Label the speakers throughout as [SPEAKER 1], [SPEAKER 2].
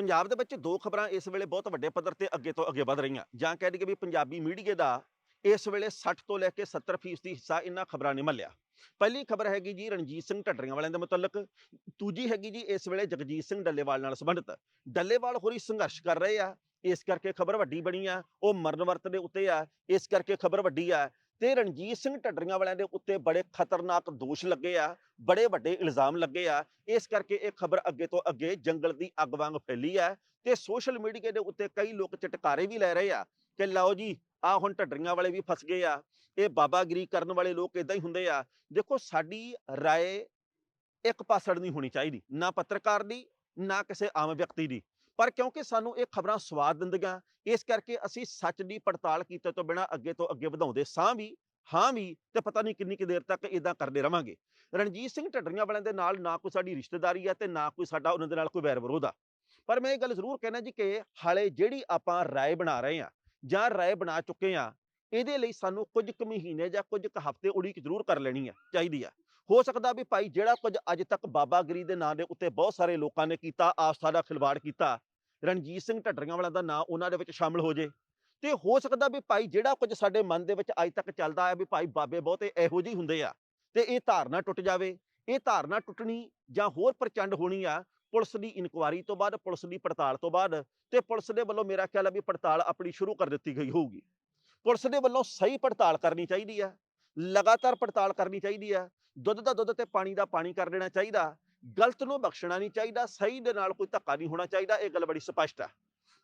[SPEAKER 1] ਪੰਜਾਬ ਦੇ ਵਿੱਚ ਦੋ ਖਬਰਾਂ ਇਸ ਵੇਲੇ ਬਹੁਤ ਵੱਡੇ ਪੱਧਰ ਤੇ ਅੱਗੇ ਤੋਂ ਅੱਗੇ ਵਧ ਰਹੀਆਂ। ਜਾਂ ਕਹਿ ਦਈਏ ਵੀ ਪੰਜਾਬੀ ਮੀਡੀਆ ਦਾ ਇਸ ਵੇਲੇ 60 ਤੋਂ ਲੈ ਕੇ 70% ਦੀ ਹਿੱਸਾ ਇਹਨਾਂ ਖਬਰਾਂ ਨੇ ਮੱਲਿਆ। ਪਹਿਲੀ ਖਬਰ ਹੈਗੀ ਜੀ ਰਣਜੀਤ ਸਿੰਘ ਢੱਡਰੀਆਂ ਵਾਲਿਆਂ ਦੇ ਮੁਤਲਕ। ਦੂਜੀ ਹੈਗੀ ਜੀ ਇਸ ਵੇਲੇ ਜਗਜੀਤ ਸਿੰਘ ਡੱਲੇਵਾਲ ਨਾਲ ਸੰਬੰਧਿਤ। ਡੱਲੇਵਾਲ ਹੋਰੀ ਸੰਘਰਸ਼ ਕਰ ਰਹੇ ਆ। ਇਸ ਕਰਕੇ ਖਬਰ ਵੱਡੀ ਬਣੀ ਆ। ਉਹ ਮਰਨ ਵਰਤ ਦੇ ਉੱਤੇ ਆ। ਇਸ ਕਰਕੇ ਖਬਰ ਵੱਡੀ ਆ। ਤੇ ਰਣਜੀਤ ਸਿੰਘ ਢੱਡਰੀਆਂ ਵਾਲਿਆਂ ਦੇ ਉੱਤੇ ਬੜੇ ਖਤਰਨਾਕ ਦੋਸ਼ ਲੱਗੇ ਆ, ਬੜੇ ਵੱਡੇ ਇਲਜ਼ਾਮ ਲੱਗੇ ਆ। ਇਸ ਕਰਕੇ ਇਹ ਖਬਰ ਅੱਗੇ ਤੋਂ ਅੱਗੇ ਜੰਗਲ ਦੀ ਅੱਗ ਵਾਂਗ ਫੈਲੀ ਆ ਤੇ ਸੋਸ਼ਲ ਮੀਡੀਆ ਦੇ ਉੱਤੇ ਕਈ ਲੋਕ ਚਟਕਾਰੇ ਵੀ ਲੈ ਰਹੇ ਆ ਕਿ ਲਓ ਜੀ ਆ ਹੁਣ ਢੱਡਰੀਆਂ ਵਾਲੇ ਵੀ ਫਸ ਗਏ ਆ। ਇਹ ਬਾਬਾਗਿਰੀ ਕਰਨ ਵਾਲੇ ਲੋਕ ਇਦਾਂ ਹੀ ਹੁੰਦੇ ਆ। ਦੇਖੋ ਸਾਡੀ ਰਾਏ ਇੱਕ ਪਾਸੜ ਨਹੀਂ ਹੋਣੀ ਚਾਹੀਦੀ, ਨਾ ਪੱਤਰਕਾਰ ਦੀ, ਨਾ ਕਿਸੇ ਆਮ ਵਿਅਕਤੀ ਦੀ। ਪਰ ਕਿਉਂਕਿ ਸਾਨੂੰ ਇਹ ਖਬਰਾਂ ਸਵਾਦ ਦਿੰਦੀਆਂ, ਇਸ ਕਰਕੇ ਅਸੀਂ ਸੱਚ ਦੀ ਪੜਤਾਲ ਕੀਤੇ ਤੋਂ ਬਿਨਾ ਅੱਗੇ ਤੋਂ ਅੱਗੇ ਵਧਾਉਂਦੇ ਸਾਂ ਵੀ, ਹਾਂ ਵੀ ਤੇ ਪਤਾ ਨਹੀਂ ਕਿੰਨੀ ਕੁ ਦੇਰ ਤੱਕ ਇਦਾਂ ਕਰਦੇ ਰਵਾਂਗੇ। ਰਣਜੀਤ ਸਿੰਘ ਢੱਡਰੀਆਂ ਵਾਲਿਆਂ ਦੇ ਨਾਲ ਨਾ ਕੋਈ ਸਾਡੀ ਰਿਸ਼ਤੇਦਾਰੀ ਆ ਤੇ ਨਾ ਕੋਈ ਸਾਡਾ ਉਹਨਾਂ ਦੇ ਨਾਲ ਕੋਈ ਵੈਰ ਵਿਰੋਧ ਆ। ਪਰ ਮੈਂ ਇਹ ਗੱਲ ਜ਼ਰੂਰ ਕਹਿਣਾ ਜੀ ਕਿ ਹਾਲੇ ਜਿਹੜੀ ਆਪਾਂ ਰਾਏ ਬਣਾ ਰਹੇ ਆ ਜਾਂ ਰਾਏ ਬਣਾ ਚੁੱਕੇ ਆ ਇਹਦੇ ਲਈ ਸਾਨੂੰ ਕੁਝ ਕੁ ਮਹੀਨੇ ਜਾਂ ਕੁਝ ਕੁ ਹਫ਼ਤੇ ਉਡੀਕ ਜ਼ਰੂਰ ਕਰ ਲੈਣੀ ਆ, ਚਾਹੀਦੀ ਆ। ਹੋ ਸਕਦਾ ਵੀ ਭਾਈ ਜਿਹੜਾ ਕੁਝ ਅੱਜ ਤੱਕ ਬਾਬਾਗਿਰੀ ਦੇ ਨਾਂ ਦੇ ਉੱਤੇ ਬਹੁਤ ਸਾਰੇ ਲੋਕਾਂ ਨੇ ਕੀਤਾ, ਆਸਥਾ ਦਾ ਖਿਲਵਾੜ ਕੀਤਾ ਰਣਜੀਤ ਸਿੰਘ ਢੱਡਰੀਆਂ ਵਾਲਾ ਦਾ ਨਾਂ ਉਹਨਾਂ ਦੇ ਵਿੱਚ ਸ਼ਾਮਲ ਹੋ ਜੇ। ਤੇ ਹੋ ਸਕਦਾ ਵੀ ਭਾਈ ਜਿਹੜਾ ਕੁਝ ਸਾਡੇ ਮਨ ਦੇ ਵਿੱਚ ਅੱਜ ਤੱਕ ਚੱਲਦਾ ਆ ਵੀ ਭਾਈ ਬਾਬੇ ਬਹੁਤੇ ਇਹੋ ਜਿਹੇ ਹੁੰਦੇ ਆ, ਤੇ ਇਹ ਧਾਰਨਾ ਟੁੱਟ ਜਾਵੇ, ਇਹ ਧਾਰਨਾ ਟੁੱਟਣੀ ਜਾਂ ਹੋਰ ਪ੍ਰਚੰਡ ਹੋਣੀ ਆ, ਪੁਲਿਸ ਦੀ ਇਨਕੁਆਰੀ ਤੋਂ ਬਾਅਦ, ਪੁਲਿਸ ਦੀ ਪੜਤਾਲ ਤੋਂ ਬਾਅਦ, ਤੇ ਪੁਲਿਸ ਦੇ ਵੱਲੋਂ ਮੇਰਾ ਖਿਆਲ ਆ ਵੀ ਪੜਤਾਲ ਆਪਣੀ ਸ਼ੁਰੂ ਕਰ ਦਿੱਤੀ ਗਈ ਹੋਊਗੀ। ਪੁਲਿਸ ਦੇ ਵੱਲੋਂ ਸਹੀ ਪੜਤਾਲ ਕਰਨੀ ਚਾਹੀਦੀ ਆ, ਲਗਾਤਾਰ ਪੜਤਾਲ ਕਰਨੀ ਚਾਹੀਦੀ ਆ, ਦੁੱਧ ਦਾ ਦੁੱਧ ਤੇ ਪਾਣੀ ਦਾ ਪਾਣੀ ਕਰ ਦੇਣਾ ਚਾਹੀਦਾ ਗਲਤ ਨੂੰ ਬਖਸ਼ਣਾ ਨਹੀਂ ਚਾਹੀਦਾ, ਸਹੀ ਦੇ ਨਾਲ ਕੋਈ ਧੱਕਾ ਨਹੀਂ ਹੋਣਾ ਚਾਹੀਦਾ, ਇਹ ਗੱਲ ਬੜੀ ਸਪਸ਼ਟ ਆ।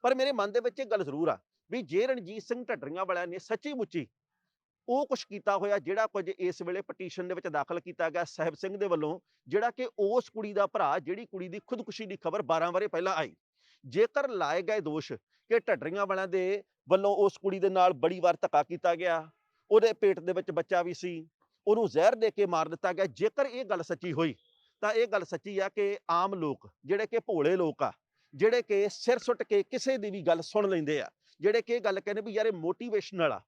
[SPEAKER 1] ਪਰ ਮੇਰੇ ਮਨ ਦੇ ਵਿੱਚ ਇਹ ਗੱਲ ਜ਼ਰੂਰ ਆ ਵੀ ਜੇ ਰਣਜੀਤ ਸਿੰਘ ਢੱਡਰੀਆਂ ਵਾਲਿਆਂ ਨੇ ਸੱਚੀ ਮੁੱਚੀ ਉਹ ਕੁਝ ਕੀਤਾ ਹੋਇਆ ਜਿਹੜਾ ਕੁਝ ਇਸ ਵੇਲੇ ਪਟੀਸ਼ਨ ਦੇ ਵਿੱਚ ਦਾਖਲ ਕੀਤਾ ਗਿਆ ਸਾਹਿਬ ਸਿੰਘ ਦੇ ਵੱਲੋਂ, ਜਿਹੜਾ ਕਿ ਉਸ ਕੁੜੀ ਦਾ ਭਰਾ ਜਿਹੜੀ ਕੁੜੀ ਦੀ ਖੁਦਕੁਸ਼ੀ ਦੀ ਖਬਰ 12 ਵਾਰੇ ਪਹਿਲਾਂ ਆਈ। ਜੇਕਰ ਲਾਏ ਗਏ ਦੋਸ਼ ਕਿ ਢੱਡਰੀਆਂ ਵਾਲਿਆਂ ਦੇ ਵੱਲੋਂ ਉਸ ਕੁੜੀ ਦੇ ਨਾਲ ਬੜੀ ਵਾਰ ਧੱਕਾ ਕੀਤਾ ਗਿਆ, ਉਹਦੇ ਪੇਟ ਦੇ ਵਿੱਚ ਬੱਚਾ ਵੀ ਸੀ, ਉਹਨੂੰ ਜ਼ਹਿਰ ਦੇ ਕੇ ਮਾਰ ਦਿੱਤਾ ਗਿਆ, ਜੇਕਰ ਇਹ ਗੱਲ ਸੱਚੀ ਹੋਈ ਤਾਂ ਇਹ ਗੱਲ ਸੱਚੀ ਆ ਕਿ ਆਮ ਲੋਕ, ਜਿਹੜੇ ਕਿ ਭੋਲੇ ਲੋਕ ਆ, ਜਿਹੜੇ ਕਿ ਸਿਰ ਸੁੱਟ ਕੇ ਕਿਸੇ ਦੀ ਵੀ ਗੱਲ ਸੁਣ ਲੈਂਦੇ ਆ, ਜਿਹੜੇ ਕਿ ਇਹ ਗੱਲ ਕਹਿੰਦੇ ਵੀ ਯਾਰ ਇਹ ਮੋਟੀਵੇਸ਼ਨਲ ਆ,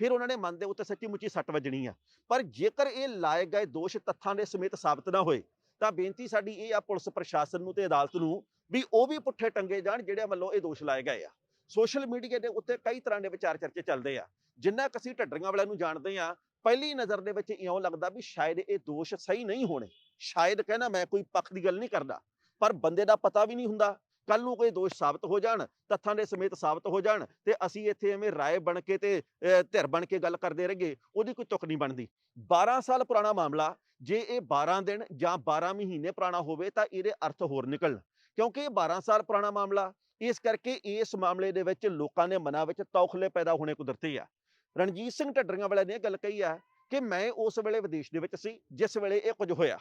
[SPEAKER 1] ਫਿਰ ਉਹਨਾਂ ਨੇ ਮਨ ਦੇ ਉੱਤੇ ਸੱਚੀ ਮੁੱਚੀ ਸੱਟ ਵੱਜਣੀ ਆ। ਪਰ ਜੇਕਰ ਇਹ ਲਾਏ ਗਏ ਦੋਸ਼ ਤੱਥਾਂ ਦੇ ਸਮੇਤ ਸਾਬਤ ਨਾ ਹੋਏ, ਤਾਂ ਬੇਨਤੀ ਸਾਡੀ ਇਹ ਆ ਪੁਲਿਸ ਪ੍ਰਸ਼ਾਸਨ ਨੂੰ ਤੇ ਅਦਾਲਤ ਨੂੰ ਵੀ ਉਹ ਵੀ ਪੁੱਠੇ ਟੰਗੇ ਜਾਣ ਜਿਹੜਿਆਂ ਵੱਲੋਂ ਇਹ ਦੋਸ਼ ਲਾਏ ਗਏ ਆ। ਸੋਸ਼ਲ ਮੀਡੀਆ ਦੇ ਉੱਤੇ ਕਈ ਤਰ੍ਹਾਂ ਦੇ ਵਿਚਾਰ ਚਰਚੇ ਚੱਲਦੇ ਆ, ਜਿੰਨਾ ਕੁ ਅਸੀਂ ਢੱਡਰੀਆਂ ਵਾਲਿਆਂ ਨੂੰ ਜਾਣਦੇ ਆ, ਪਹਿਲੀ ਨਜ਼ਰ ਦੇ ਵਿੱਚ ਇਉਂ ਲੱਗਦਾ ਵੀ ਸ਼ਾਇਦ ਇਹ ਦੋਸ਼ ਸਹੀ ਨਹੀਂ ਹੋਣੇ। ਸ਼ਾਇਦ ਕਹਿਣਾ ਮੈਂ ਕੋਈ ਪੱਖ ਦੀ ਗੱਲ ਨਹੀਂ ਕਰਦਾ, ਪਰ ਬੰਦੇ ਦਾ ਪਤਾ ਵੀ ਨਹੀਂ ਹੁੰਦਾ। ਕੱਲ ਨੂੰ ਕੋਈ ਦੋਸ਼ ਸਾਬਤ ਹੋ ਜਾਣ, ਤੱਥਾਂ ਦੇ ਸਮੇਤ ਸਾਬਤ ਹੋ ਜਾਣ ਤੇ ਅਸੀਂ ਇੱਥੇ ਐਵੇਂ ਰਾਏ ਬਣ ਕੇ ਤੇ ਧਿਰ ਬਣ ਕੇ ਗੱਲ ਕਰਦੇ ਰਹੀਏ, ਉਹਦੀ ਕੋਈ ਤੁਕ ਨਹੀਂ ਬਣਦੀ। 12 ਸਾਲ ਪੁਰਾਣਾ ਮਾਮਲਾ, ਜੇ ਇਹ 12 ਦਿਨ ਜਾਂ 12 ਮਹੀਨੇ ਪੁਰਾਣਾ ਹੋਵੇ ਤਾਂ ਇਹਦੇ ਅਰਥ ਹੋਰ ਨਿਕਲਣ। ਕਿਉਂਕਿ ਇਹ 12 ਸਾਲ ਪੁਰਾਣਾ ਮਾਮਲਾ, ਇਸ ਕਰਕੇ ਇਸ ਮਾਮਲੇ ਦੇ ਵਿੱਚ ਲੋਕਾਂ ਦੇ ਮਨਾਂ ਵਿੱਚ ਤੌਖਲੇ ਪੈਦਾ ਹੋਣੇ ਕੁਦਰਤੀ ਆ। ਰਣਜੀਤ ਸਿੰਘ ਢੱਡਰੀਆਂ ਵਾਲਿਆਂ ਨੇ ਇਹ ਗੱਲ ਕਹੀ ਆ ਕਿ ਮੈਂ ਉਸ ਵੇਲੇ ਵਿਦੇਸ਼ ਦੇ ਵਿੱਚ ਸੀ, ਜਿਸ ਵੇਲੇ ਇਹ ਕੁਝ ਹੋਇਆ।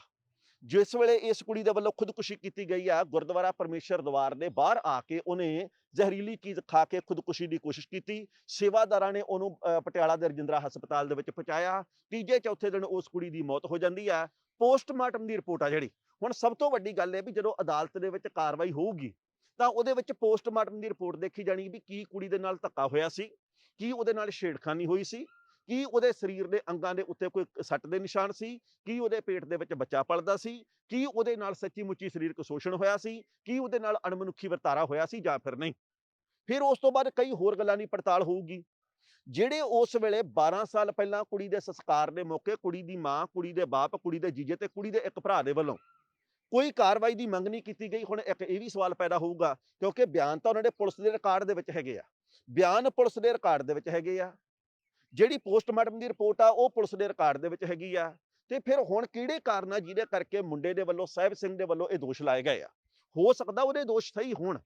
[SPEAKER 1] ਜਿਸ ਵੇਲੇ ਇਸ ਕੁੜੀ ਦੇ ਵੱਲੋਂ ਖੁਦਕੁਸ਼ੀ ਕੀਤੀ ਗਈ ਆ, ਗੁਰਦੁਆਰਾ ਪਰਮੇਸ਼ਰ ਦਵਾਰ ਦੇ ਬਾਹਰ ਆ ਕੇ ਉਹਨੇ ਜ਼ਹਿਰੀਲੀ ਚੀਜ਼ ਖਾ ਕੇ ਖੁਦਕੁਸ਼ੀ ਦੀ ਕੋਸ਼ਿਸ਼ ਕੀਤੀ। ਸੇਵਾਦਾਰਾਂ ਨੇ ਉਹਨੂੰ ਪਟਿਆਲਾ ਦੇ ਰਜਿੰਦਰਾ ਹਸਪਤਾਲ ਦੇ ਵਿੱਚ ਪਹੁੰਚਾਇਆ। ਤੀਜੇ, ਚੌਥੇ ਦਿਨ ਉਸ ਕੁੜੀ ਦੀ ਮੌਤ ਹੋ ਜਾਂਦੀ ਆ। ਪੋਸਟਮਾਰਟਮ ਦੀ ਰਿਪੋਰਟ ਆ ਜਿਹੜੀ। ਹੁਣ ਸਭ ਤੋਂ ਵੱਡੀ ਗੱਲ ਇਹ ਵੀ ਜਦੋਂ ਅਦਾਲਤ ਦੇ ਵਿੱਚ ਕਾਰਵਾਈ ਹੋਊਗੀ, ਤਾਂ ਉਹਦੇ ਵਿੱਚ ਪੋਸਟਮਾਰਟਮ ਦੀ ਰਿਪੋਰਟ ਦੇਖੀ ਜਾਣੀ ਵੀ ਕੀ ਕੁੜੀ ਦੇ ਨਾਲ ਧੱਕਾ ਹੋਇਆ ਸੀ, ਕੀ ਉਹਦੇ ਨਾਲ ਛੇੜਖਾਨੀ ਹੋਈ ਸੀ। ਕੀ ਉਹਦੇ ਸਰੀਰ ਦੇ ਅੰਗਾਂ ਦੇ ਉੱਤੇ ਕੋਈ ਸੱਟ ਦੇ ਨਿਸ਼ਾਨ ਸੀ? ਕੀ ਉਹਦੇ ਪੇਟ ਦੇ ਵਿੱਚ ਬੱਚਾ ਪਲਦਾ ਸੀ? ਕੀ ਉਹਦੇ ਨਾਲ ਸੱਚੀ ਮੁੱਚੀ ਸਰੀਰਕ ਸ਼ੋਸ਼ਣ ਹੋਇਆ ਸੀ? ਕੀ ਉਹਦੇ ਨਾਲ ਅਣਮਨੁੱਖੀ ਵਰਤਾਰਾ ਹੋਇਆ ਸੀ ਜਾਂ ਫਿਰ ਨਹੀਂ? ਫਿਰ ਉਸ ਤੋਂ ਬਾਅਦ ਕਈ ਹੋਰ ਗੱਲਾਂ ਦੀ ਪੜਤਾਲ ਹੋਊਗੀ। ਜਿਹੜੇ ਉਸ ਵੇਲੇ 12 ਸਾਲ ਪਹਿਲਾਂ ਕੁੜੀ ਦੇ ਸੰਸਕਾਰ ਦੇ ਮੌਕੇ ਕੁੜੀ ਦੀ ਮਾਂ, ਕੁੜੀ ਦੇ ਬਾਪ, ਕੁੜੀ ਦੇ ਜੀਜੇ ਤੇ ਕੁੜੀ ਦੇ ਇੱਕ ਭਰਾ ਦੇ ਵੱਲੋਂ ਕੋਈ ਕਾਰਵਾਈ ਦੀ ਮੰਗ ਨਹੀਂ ਕੀਤੀ ਗਈ। ਹੁਣ ਇੱਕ ਇਹ ਵੀ ਸਵਾਲ ਪੈਦਾ ਹੋਊਗਾ ਕਿਉਂਕਿ ਬਿਆਨ ਤਾਂ ਉਹਨਾਂ ਦੇ ਪੁਲਿਸ ਦੇ ਰਿਕਾਰਡ ਦੇ ਵਿੱਚ ਹੈਗੇ ਆ। ਬਿਆਨ ਪੁਲਿਸ ਦੇ ਰਿਕਾਰਡ ਦੇ ਵਿੱਚ ਹੈਗੇ ਆ। ਜਿਹੜੀ ਪੋਸਟਮਾਰਟਮ ਦੀ ਰਿਪੋਰਟ ਆ, ਉਹ ਪੁਲਿਸ ਦੇ ਰਿਕਾਰਡ ਦੇ ਵਿੱਚ ਹੈਗੀ ਆ। ਤੇ ਫਿਰ ਹੁਣ ਕਿਹੜੇ ਕਾਰਨ ਆ ਜਿਹਦੇ ਕਰਕੇ ਮੁੰਡੇ ਦੇ ਵੱਲੋਂ, ਸਾਹਿਬ ਸਿੰਘ ਦੇ ਵੱਲੋਂ ਇਹ ਦੋਸ਼ ਲਾਏ ਗਏ ਆ? ਹੋ ਸਕਦਾ ਉਹਦੇ ਦੋਸ਼ ਸਹੀ ਹੋਣ।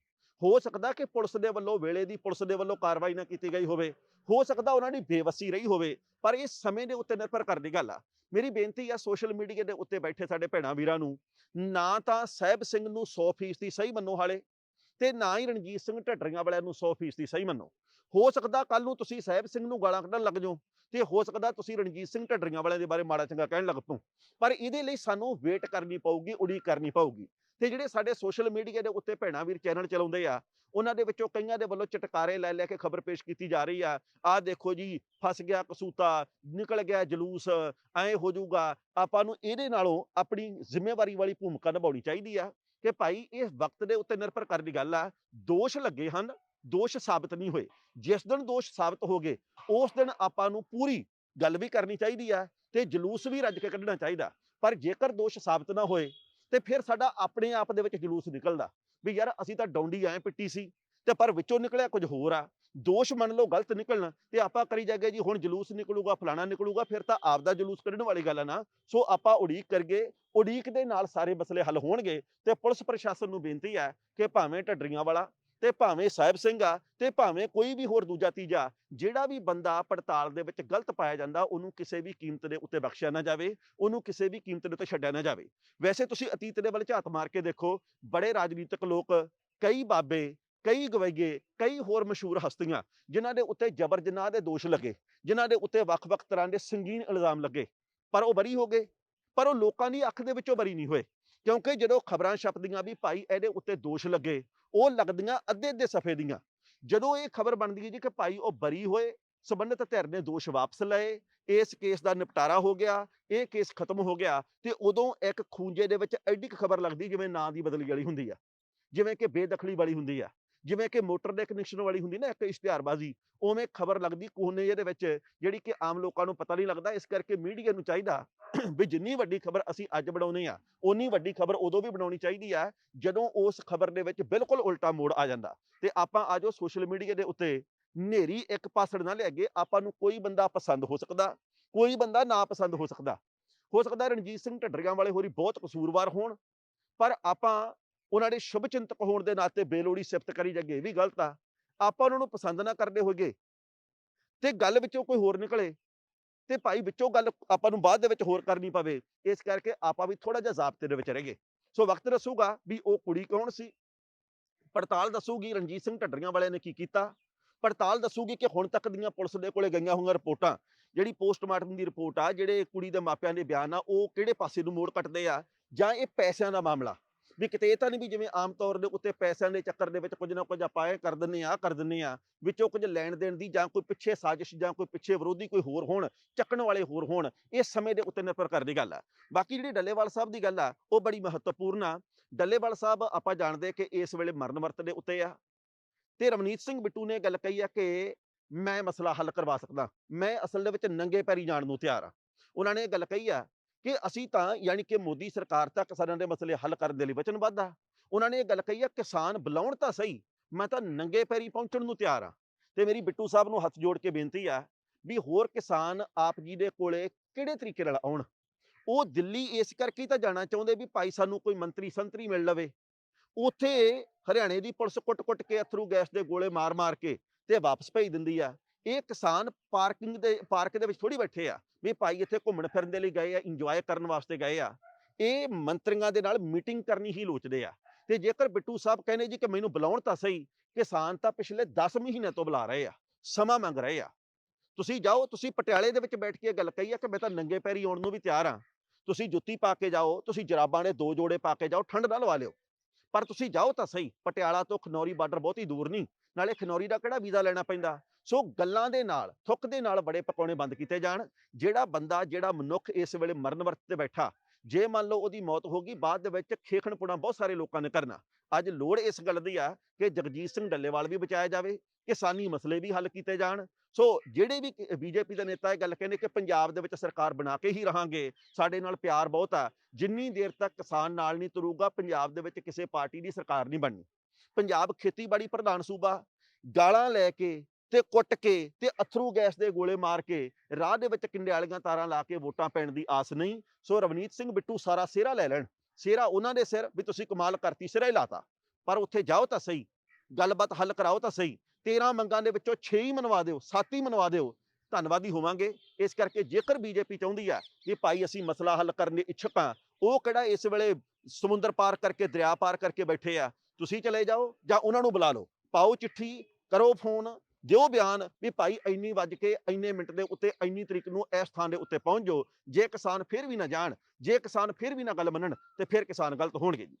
[SPEAKER 1] ਹੋ ਸਕਦਾ ਕਿ ਪੁਲਿਸ ਦੇ ਵੱਲੋਂ ਵੇਲੇ ਦੀ ਪੁਲਿਸ ਦੇ ਵੱਲੋਂ ਕਾਰਵਾਈ ਨਾ ਕੀਤੀ ਗਈ ਹੋਵੇ। ਹੋ ਸਕਦਾ ਉਹਨਾਂ ਦੀ ਬੇਵਸੀ ਰਹੀ ਹੋਵੇ, ਪਰ ਇਹ ਸਮੇਂ ਦੇ ਉੱਤੇ ਨਿਰਭਰ ਕਰਦੀ ਗੱਲ ਆ। ਮੇਰੀ ਬੇਨਤੀ ਆ ਸੋਸ਼ਲ ਮੀਡੀਆ ਦੇ ਉੱਤੇ ਬੈਠੇ ਸਾਡੇ ਭੈਣਾਂ ਵੀਰਾਂ ਨੂੰ, ਨਾ ਤਾਂ ਸਾਹਿਬ ਸਿੰਘ ਨੂੰ 100% ਸਹੀ ਮੰਨੋ ਹਾਲੇ, ਤੇ ਨਾ ਹੀ ਰਣਜੀਤ ਸਿੰਘ ਢੱਡਰੀਆਂ ਵਾਲਿਆਂ ਨੂੰ 100% ਸਹੀ ਮੰਨੋ। ਹੋ ਸਕਦਾ ਕੱਲ ਨੂੰ ਤੁਸੀਂ ਸਾਹਿਬ ਸਿੰਘ ਨੂੰ ਗਾਲਾਂ ਕੱਢਣ ਲੱਗ ਜਾਓ ਤੇ ਹੋ ਸਕਦਾ ਤੁਸੀਂ ਰਣਜੀਤ ਸਿੰਘ ਢੱਡਰੀਆਂ ਵਾਲਿਆਂ ਦੇ ਬਾਰੇ ਮਾੜਾ ਚੰਗਾ ਕਹਿਣ ਲੱਗ ਪਓ। ਪਰ ਇਹਦੇ ਲਈ ਸਾਨੂੰ ਵੇਟ ਕਰਨੀ ਪਊਗੀ, ਉਡੀਕ ਕਰਨੀ ਪਊਗੀ। ਤੇ ਜਿਹੜੇ ਸਾਡੇ ਸੋਸ਼ਲ ਮੀਡੀਆ ਦੇ ਉੱਤੇ ਭੈਣਾਂ ਵੀਰ ਚੈਨਲ ਚਲਾਉਂਦੇ ਆ, ਉਹਨਾਂ ਦੇ ਵਿੱਚੋਂ ਕਈਆਂ ਦੇ ਵੱਲੋਂ ਚਟਕਾਰੇ ਲੈ ਲੈ ਕੇ ਖਬਰ ਪੇਸ਼ ਕੀਤੀ ਜਾ ਰਹੀ ਆ, ਆਹ ਦੇਖੋ ਜੀ, ਫਸ ਗਿਆ ਕਸੂਤਾ, ਨਿਕਲ ਗਿਆ ਜਲੂਸ, ਐ ਹੋ ਜਾਊਗਾ, ਆਪਾਂ ਨੂੰ ਇਹਦੇ ਨਾਲੋਂ ਆਪਣੀ ਜ਼ਿੰਮੇਵਾਰੀ ਵਾਲੀ ਭੂਮਿਕਾ ਨਿਭਾਉਣੀ ਚਾਹੀਦੀ ਆ। ਕਿ ਭਾਈ ਇਹ ਵਕਤ ਦੇ ਉੱਤੇ ਨਿਰਭਰ ਕਰਨ ਦੀ ਗੱਲ ਆ, ਦੋਸ਼ ਲੱਗੇ ਹਨ ਦੋਸ਼ ਸਾਬਤ ਨਹੀਂ ਹੋਏ। ਜਿਸ ਦਿਨ ਦੋਸ਼ ਸਾਬਤ ਹੋ ਗਏ, ਉਸ ਦਿਨ ਆਪਾਂ ਨੂੰ ਪੂਰੀ ਗੱਲ ਵੀ ਕਰਨੀ ਚਾਹੀਦੀ ਆ ਤੇ ਜਲੂਸ ਵੀ ਰੱਜ ਕੇ ਕੱਢਣਾ ਚਾਹੀਦਾ। ਪਰ ਜੇਕਰ ਦੋਸ਼ ਸਾਬਤ ਨਾ ਹੋਏ, ਤੇ ਫਿਰ ਸਾਡਾ ਆਪਣੇ ਆਪ ਦੇ ਵਿੱਚ ਜਲੂਸ ਨਿਕਲਦਾ ਵੀ ਯਾਰ ਅਸੀਂ ਤਾਂ ਡੌਂਡੀ ਐ ਪਿੱਟੀ ਸੀ, ਤੇ ਪਰ ਵਿੱਚੋਂ ਨਿਕਲਿਆ ਕੁਝ ਹੋਰ ਆ। ਦੋਸ਼ ਮੰਨ ਲਓ, ਗਲਤ ਨਿਕਲਣ ਤੇ ਆਪਾਂ ਕਰੀ ਜਾਗੇ ਜੀ, ਹੁਣ ਜਲੂਸ ਨਿਕਲੂਗਾ, ਫਲਾਣਾ ਨਿਕਲੂਗਾ, ਫਿਰ ਤਾਂ ਆਪ ਦਾ ਜਲੂਸ ਕੱਢਣ ਵਾਲੀ ਗੱਲ ਆ ਨਾ। ਸੋ ਆਪਾਂ ਉਡੀਕ ਕਰਗੇ ਉਡੀਕ ਦੇ ਨਾਲ ਸਾਰੇ ਮਸਲੇ ਹੱਲ ਹੋਣਗੇ ਤੇ ਪੁਲਿਸ ਪ੍ਰਸ਼ਾਸਨ ਨੂੰ ਬੇਨਤੀ ਹੈ ਕਿ ਭਾਵੇਂ ਢੱਡਰੀਆਂ ਵਾਲਾ ਤੇ ਭਾਵੇਂ ਸਾਹਿਬ ਸਿੰਘ ਆ ਤੇ ਭਾਵੇਂ ਕੋਈ ਵੀ ਹੋਰ ਦੂਜਾ ਤੀਜਾ, ਜਿਹੜਾ ਵੀ ਬੰਦਾ ਪੜਤਾਲ ਦੇ ਵਿੱਚ ਗਲਤ ਪਾਇਆ ਜਾਂਦਾ, ਉਹਨੂੰ ਕਿਸੇ ਵੀ ਕੀਮਤ ਦੇ ਉੱਤੇ ਬਖਸ਼ਿਆ ਨਾ ਜਾਵੇ, ਉਹਨੂੰ ਕਿਸੇ ਵੀ ਕੀਮਤ ਦੇ ਉੱਤੇ ਛੱਡਿਆ ਨਾ ਜਾਵੇ। ਵੈਸੇ ਤੁਸੀਂ ਅਤੀਤ ਦੇ ਵੱਲ ਝਾਤ ਮਾਰ ਕੇ ਦੇਖੋ, ਬੜੇ ਰਾਜਨੀਤਿਕ ਲੋਕ, ਕਈ ਬਾਬੇ, ਕਈ ਗਵਈਏ, ਕਈ ਹੋਰ ਮਸ਼ਹੂਰ ਹਸਤੀਆਂ, ਜਿਨ੍ਹਾਂ ਦੇ ਉੱਤੇ ਜਬਰ ਜਨਾਹ ਦੇ ਦੋਸ਼ ਲੱਗੇ, ਜਿਨ੍ਹਾਂ ਦੇ ਉੱਤੇ ਵੱਖ-ਵੱਖ ਤਰ੍ਹਾਂ ਦੇ ਸੰਗੀਨ ਇਲਜ਼ਾਮ ਲੱਗੇ, ਪਰ ਉਹ ਬਰੀ ਹੋ ਗਏ, ਪਰ ਉਹ ਲੋਕਾਂ ਦੀ ਅੱਖ ਦੇ ਵਿੱਚੋਂ ਬਰੀ ਨਹੀਂ ਹੋਏ। ਕਿਉਂਕਿ ਜਦੋਂ ਖਬਰਾਂ ਛਪਦੀਆਂ ਵੀ ਭਾਈ ਇਹਦੇ ਉੱਤੇ ਦੋਸ਼ ਲੱਗੇ, ਉਹ ਲੱਗਦੀਆਂ ਅੱਧੇ ਅੱਧੇ ਸਫੇ ਦੀਆਂ। ਜਦੋਂ ਇਹ ਖਬਰ ਬਣਦੀ ਹੈ ਜੀ ਕਿ ਭਾਈ ਉਹ ਬਰੀ ਹੋਏ, ਸਬੰਧਤ ਧਿਰ ਨੇ ਦੋਸ਼ ਵਾਪਸ ਲਏ, ਇਸ ਕੇਸ ਦਾ ਨਿਪਟਾਰਾ ਹੋ ਗਿਆ, ਇਹ ਕੇਸ ਖਤਮ ਹੋ ਗਿਆ, ਤੇ ਉਦੋਂ ਇੱਕ ਖੂੰਜੇ ਦੇ ਵਿੱਚ ਐਡੀ ਕੁ ਖਬਰ ਲੱਗਦੀ ਜਿਵੇਂ ਨਾਂ ਦੀ ਬਦਲੀ ਵਾਲੀ ਹੁੰਦੀ ਆ, ਜਿਵੇਂ ਕਿ ਬੇਦਖਲੀ ਵਾਲੀ ਹੁੰਦੀ ਆ। ਜਿਵੇਂ ਕਿ ਮੋਟਰ ਦੇ ਕਨੈਕਸ਼ਨ ਵਾਲੀ ਹੁੰਦੀ ਨਾ ਇੱਕ ਇਸ਼ਤਿਹਾਰਬਾਜ਼ੀ, ਉਵੇਂ ਖਬਰ ਲੱਗਦੀ ਕੋਨੇ ਜਿਹਦੇ ਵਿੱਚ, ਜਿਹੜੀ ਕਿ ਆਮ ਲੋਕਾਂ ਨੂੰ ਪਤਾ ਨਹੀਂ ਲੱਗਦਾ, ਇਸ ਕਰਕੇ ਮੀਡੀਆ ਨੂੰ ਚਾਹੀਦਾ ਵੀ ਜਿੰਨੀ ਵੱਡੀ ਖਬਰ ਅਸੀਂ ਅੱਜ ਬਣਾਉਨੇ ਆ ਉਨੀ ਵੱਡੀ ਖਬਰ ਉਦੋਂ ਵੀ ਬਣਾਉਣੀ ਚਾਹੀਦੀ ਆ, ਜਦੋਂ ਉਸ ਖਬਰ ਦੇ ਵਿੱਚ ਬਿਲਕੁਲ ਉਲਟਾ ਮੋੜ ਆ ਜਾਂਦਾ। ਤੇ ਆਪਾਂ ਆਜੋ ਸੋਸ਼ਲ ਮੀਡੀਆ ਦੇ ਉੱਤੇ ਨੇਰੀ ਇੱਕ ਪਾਸੜ ਨਾ ਗਏ ਆਪਾਂ ਨੂੰ ਕੋਈ ਬੰਦਾ ਪਸੰਦ ਹੋ ਸਕਦਾ, ਕੋਈ ਬੰਦਾ ਨਾ ਪਸੰਦ ਹੋ ਸਕਦਾ। ਹੋ ਸਕਦਾ ਰਣਜੀਤ ਸਿੰਘ ਢੱਡਰੀਆਂ ਵਾਲੇ ਹੋਰੀ ਬਹੁਤ ਕਸੂਰਵਾਰ ਹੋਣ, ਪਰ ਆਪਾਂ ਉਹਨਾਂ ਦੇ ਸ਼ੁਭ ਚਿੰਤਕ ਹੋਣ ਦੇ ਨਾਤੇ ਬੇਲੋੜੀ ਸਿਫਤ ਕਰੀ ਜੱਗੇ ਇਹ ਵੀ ਗਲਤ ਆ। ਆਪਾਂ ਉਹਨਾਂ ਨੂੰ ਪਸੰਦ ਨਾ ਕਰਦੇ ਹੋਈਏ ਤੇ ਗੱਲ ਵਿੱਚੋਂ ਕੋਈ ਹੋਰ ਨਿਕਲੇ ਤੇ ਭਾਈ ਵਿੱਚੋਂ ਗੱਲ ਆਪਾਂ ਨੂੰ ਬਾਅਦ ਦੇ ਵਿੱਚ ਹੋਰ ਕਰਨੀ ਪਵੇ, ਇਸ ਕਰਕੇ ਆਪਾਂ ਵੀ ਥੋੜਾ ਜਿਹਾ ਜ਼ਾਬਤੇ ਦੇ ਵਿੱਚ ਰਹਿ ਗਏ ਸੋ ਵਕਤ ਦੱਸੂਗਾ ਵੀ ਉਹ ਕੁੜੀ ਕੌਣ ਸੀ? ਪੜਤਾਲ ਦੱਸੂਗੀ, ਰਣਜੀਤ ਸਿੰਘ ਢੱਡਰੀਆਂ ਵਾਲਿਆਂ ਨੇ ਕੀ ਕੀਤਾ? ਪੜਤਾਲ ਦੱਸੂਗੀ ਕਿ ਹੁਣ ਤੱਕ ਦੀਆਂ ਪੁਲਿਸ ਦੇ ਕੋਲੇ ਗਈਆਂ ਹੋਈਆਂ ਰਿਪੋਰਟਾਂ, ਜਿਹੜੀ ਪੋਸਟਮਾਰਟਮ ਦੀ ਰਿਪੋਰਟ ਆ, ਜਿਹੜੇ ਕੁੜੀ ਦੇ ਮਾਪਿਆਂ ਦੇ ਬਿਆਨ ਆ, ਉਹ ਕਿਹੜੇ ਪਾਸੇ ਨੂੰ ਮੋੜ ਕੱਟਦੇ ਆ ਜਾਂ ਇਹ ਪੈਸਿਆਂ ਦਾ ਮਾਮਲਾ? ਵੀ ਕਿਤੇ ਇਹ ਤਾਂ ਨਹੀਂ ਵੀ ਜਿਵੇਂ ਆਮ ਤੌਰ ਦੇ ਉੱਤੇ ਪੈਸਿਆਂ ਦੇ ਚੱਕਰ ਦੇ ਵਿੱਚ ਕੁਝ ਨਾ ਕੁਝ ਆਪਾਂ ਇਹ ਕਰ ਦਿੰਨੇ ਆ ਕਰ ਦਿੰਨੇ ਆ ਵਿੱਚੋਂ ਕੁਝ ਲੈਣ ਦੇਣ ਦੀ ਜਾਂ ਕੋਈ ਪਿੱਛੇ ਸਾਜ਼ਿਸ਼ ਜਾਂ ਕੋਈ ਪਿੱਛੇ ਵਿਰੋਧੀ ਕੋਈ ਹੋਰ ਹੋਣ, ਚੱਕਣ ਵਾਲੇ ਹੋਰ ਹੋਣ ਇਸ ਸਮੇਂ ਦੇ ਉੱਤੇ ਨਿਰਭਰ ਕਰਦੀ ਗੱਲ ਆ। ਬਾਕੀ ਜਿਹੜੀ ਡੱਲੇਵਾਲ ਸਾਹਿਬ ਦੀ ਗੱਲ ਆ, ਉਹ ਬੜੀ ਮਹੱਤਵਪੂਰਨ ਆ। ਡੱਲੇਵਾਲ ਸਾਹਿਬ ਆਪਾਂ ਜਾਣਦੇ ਕਿ ਇਸ ਵੇਲੇ ਮਰਨ ਵਰਤ ਦੇ ਉੱਤੇ ਆ ਤੇ ਰਵਨੀਤ ਸਿੰਘ ਬਿੱਟੂ ਨੇ ਗੱਲ ਕਹੀ ਆ ਕਿ ਮੈਂ ਮਸਲਾ ਹੱਲ ਕਰਵਾ ਸਕਦਾ, ਮੈਂ ਅਸਲ ਦੇ ਵਿੱਚ ਨੰਗੇ ਪੈਰੀ ਜਾਣ ਨੂੰ ਤਿਆਰ ਆ। ਉਹਨਾਂ ਨੇ ਇਹ ਗੱਲ ਕਹੀ ਆ ਕਿ ਅਸੀਂ ਤਾਂ ਯਾਨੀ ਕਿ ਮੋਦੀ ਸਰਕਾਰ ਤਾਂ ਕਿਸਾਨਾਂ ਦੇ ਮਸਲੇ ਹੱਲ ਕਰਨ ਦੇ ਲਈ ਵਚਨਬੱਧ ਆ। ਉਹਨਾਂ ਨੇ ਇਹ ਗੱਲ ਕਹੀ ਆ, ਕਿਸਾਨ ਬੁਲਾਉਣ ਤਾਂ ਸਹੀ, ਮੈਂ ਤਾਂ ਨੰਗੇ ਪੈਰੀ ਪਹੁੰਚਣ ਨੂੰ ਤਿਆਰ ਆ। ਤੇ ਮੇਰੀ ਬਿੱਟੂ ਸਾਹਿਬ ਨੂੰ ਹੱਥ ਜੋੜ ਕੇ ਬੇਨਤੀ ਆ ਵੀ ਹੋਰ ਕਿਸਾਨ ਆਪ ਜੀ ਦੇ ਕੋਲੇ ਕਿਹੜੇ ਤਰੀਕੇ ਨਾਲ ਆਉਣ? ਉਹ ਦਿੱਲੀ ਇਸ ਕਰਕੇ ਤਾਂ ਜਾਣਾ ਚਾਹੁੰਦੇ ਵੀ ਭਾਈ ਸਾਨੂੰ ਕੋਈ ਮੰਤਰੀ ਸੰਤਰੀ ਮਿਲ ਲਵੇ। ਉੱਥੇ ਹਰਿਆਣੇ ਦੀ ਪੁਲਿਸ ਕੁੱਟ-ਕੁੱਟ ਕੇ ਅਥਰੂ ਗੈਸ ਦੇ ਗੋਲੇ ਮਾਰ-ਮਾਰ ਕੇ ਤੇ ਵਾਪਸ ਭੇਜ ਦਿੰਦੀ ਆ। ਇਹ ਕਿਸਾਨ ਪਾਰਕਿੰਗ ਦੇ, ਪਾਰਕ ਦੇ ਵਿੱਚ ਥੋੜੀ ਬੈਠੇ ਆ ਵੀ ਭਾਈ ਇੱਥੇ ਘੁੰਮਣ ਫਿਰਨ ਦੇ ਲਈ ਗਏ ਆ ਇੰਜੋਏ ਕਰਨ ਵਾਸਤੇ ਗਏ ਆ। ਇਹ ਮੰਤਰੀਆਂ ਦੇ ਨਾਲ ਮੀਟਿੰਗ ਕਰਨੀ ਹੀ ਲੋਚਦੇ ਆ। ਤੇ ਜੇਕਰ ਬਿੱਟੂ ਸਾਹਿਬ ਕਹਿੰਦੇ ਜੀ ਕਿ ਮੈਨੂੰ ਬੁਲਾਉਣ ਤਾਂ ਸਹੀ, ਕਿਸਾਨ ਤਾਂ ਪਿਛਲੇ 10 ਮਹੀਨੇ ਤੋਂ ਬੁਲਾ ਰਹੇ ਆ, ਸਮਾਂ ਮੰਗ ਰਹੇ ਆ। ਤੁਸੀਂ ਜਾਓ, ਤੁਸੀਂ ਪਟਿਆਲੇ ਦੇ ਵਿੱਚ ਬੈਠ ਕੇ ਇਹ ਗੱਲ ਕਹੀ ਆ ਕਿ ਮੈਂ ਤਾਂ ਨੰਗੇ ਪੈਰੀ ਆਉਣ ਨੂੰ ਵੀ ਤਿਆਰ ਆ। ਤੁਸੀਂ ਜੁੱਤੀ ਪਾ ਕੇ ਜਾਓ, ਤੁਸੀਂ ਜਰਾਬਾਂ ਦੇ ਦੋ ਜੋੜੇ ਪਾ ਕੇ ਜਾਓ, ਠੰਡ ਨਾ ਲਵਾ ਲਿਓ। ਪਰ ਤੁਸੀਂ ਜਾਓ ਤਾਂ ਸਹੀ, ਪਟਿਆਲਾ ਤੋਂ ਖਨੌਰੀ ਬਾਰਡਰ ਬਹੁਤੀ ਦੂਰ ਨਹੀਂ, ਨਾਲੇ ਖਨੌਰੀ ਦਾ ਕਿਹੜਾ ਵੀਜ਼ਾ ਲੈਣਾ ਪੈਂਦਾ? ਸੋ ਗੱਲਾਂ ਦੇ ਨਾਲ, ਥੁੱਕ ਦੇ ਨਾਲ ਬੜੇ ਪਕਾਉਣੇ ਬੰਦ ਕੀਤੇ ਜਾਣ, ਜਿਹੜਾ ਬੰਦਾ, ਜਿਹੜਾ ਮਨੁੱਖ ਇਸ ਵੇਲੇ ਮਰਨ ਵਰਤ ਤੇ ਬੈਠਾ, ਜੇ ਮੰਨ ਲਓ ਉਹਦੀ ਮੌਤ ਹੋ ਗਈ, ਬਾਅਦ ਦੇ ਵਿੱਚ ਖੇਖਣਪੁਣਾ ਬਹੁਤ ਸਾਰੇ ਲੋਕਾਂ ਨੇ ਕਰਨਾ। ਅੱਜ ਲੋੜ ਇਸ ਗੱਲ ਦੀ ਆ ਕਿ ਜਗਜੀਤ ਸਿੰਘ ਡੱਲੇਵਾਲ ਵੀ ਬਚਾਇਆ ਜਾਵੇ, ਕਿਸਾਨੀ ਮਸਲੇ ਵੀ ਹੱਲ ਕੀਤੇ ਜਾਣ। ਸੋ ਜਿਹੜੇ ਵੀ ਬੀਜੇਪੀ ਦੇ ਨੇਤਾ ਇਹ ਗੱਲ ਕਹਿੰਦੇ ਕਿ ਪੰਜਾਬ ਦੇ ਵਿੱਚ ਸਰਕਾਰ ਬਣਾ ਕੇ ਹੀ ਰਹਾਂਗੇ, ਸਾਡੇ ਨਾਲ ਪਿਆਰ ਬਹੁਤ ਆ, ਜਿੰਨੀ ਦੇਰ ਤੱਕ ਕਿਸਾਨ ਨਾਲ ਨਹੀਂ ਤੁਰੂਗਾ, ਪੰਜਾਬ ਦੇ ਵਿੱਚ ਕਿਸੇ ਪਾਰਟੀ ਦੀ ਸਰਕਾਰ ਨਹੀਂ ਬਣਨੀ। ਪੰਜਾਬ ਖੇਤੀਬਾੜੀ ਪ੍ਰਧਾਨ ਸੂਬਾ, ਗਾਲਾਂ ਲੈ ਕੇ ਤੇ ਕੁੱਟ ਕੇ ਤੇ ਅਥਰੂ ਗੈਸ ਦੇ ਗੋਲੇ ਮਾਰ ਕੇ ਰਾਹ ਦੇ ਵਿੱਚ ਕਿੰਡਿਆਲੀਆਂ ਤਾਰਾਂ ਲਾ ਕੇ ਵੋਟਾਂ ਪੈਣ ਦੀ ਆਸ ਨਹੀਂ, ਸੋ ਰਵਨੀਤ ਸਿੰਘ ਬਿੱਟੂ ਸਾਰਾ ਸਿਹਰਾ ਲੈ ਲੈਣ। ਸਿਹਰਾ ਉਹਨਾਂ ਦੇ ਸਿਰ ਵੀ ਤੁਸੀਂ ਕਮਾਲ ਕਰਤੀ ਸਿਰਾ ਹੀ ਲਾਤਾ। ਪਰ ਉੱਥੇ ਜਾਓ ਤਾਂ ਸਹੀ, ਗੱਲਬਾਤ ਹੱਲ ਕਰਾਓ ਤਾਂ ਸਹੀ। 13 ਮੰਗਾਂ ਦੇ ਵਿੱਚੋਂ 6 ਹੀ ਮਨਵਾ ਦਿਓ 7 ਹੀ ਮਨਵਾ ਦਿਓ, ਧੰਨਵਾਦੀ ਹੋਵਾਂਗੇ। ਇਸ ਕਰਕੇ ਜੇਕਰ ਬੀਜੇਪੀ ਚਾਹੁੰਦੀ ਆ ਕਿ ਭਾਈ ਅਸੀਂ ਮਸਲਾ ਹੱਲ ਕਰਨ ਦੇ ਇੱਛਕ ਆ ਉਹ ਕਿਹੜਾ ਇਸ ਵੇਲੇ ਸਮੁੰਦਰ ਪਾਰ ਕਰਕੇ, ਦਰਿਆ ਪਾਰ ਕਰਕੇ ਬੈਠੇ ਆ, ਤੁਸੀਂ ਚਲੇ ਜਾਓ ਜਾਂ ਉਹਨਾਂ ਨੂੰ ਬੁਲਾ ਲਓ। ਪਾਓ ਚਿੱਠੀ, ਕਰੋ ਫੋਨ ਦਿਓ ਬਿਆਨ ਵੀ ਭਾਈ ਇੰਨੀ ਵੱਜ ਕੇ ਇੰਨੇ ਮਿੰਟ ਦੇ ਉੱਤੇ ਇੰਨੀ ਤਰੀਕ ਨੂੰ ਇਸ ਥਾਂ ਦੇ ਉੱਤੇ ਪਹੁੰਚ ਜਾਓ। ਜੇ ਕਿਸਾਨ ਫਿਰ ਵੀ ਨਾ ਜਾਣ, ਜੇ ਕਿਸਾਨ ਫਿਰ ਵੀ ਨਾ ਗੱਲ ਮੰਨਣ, ਤੇ ਫਿਰ ਕਿਸਾਨ ਗਲਤ ਹੋਣਗੇ ਜੀ।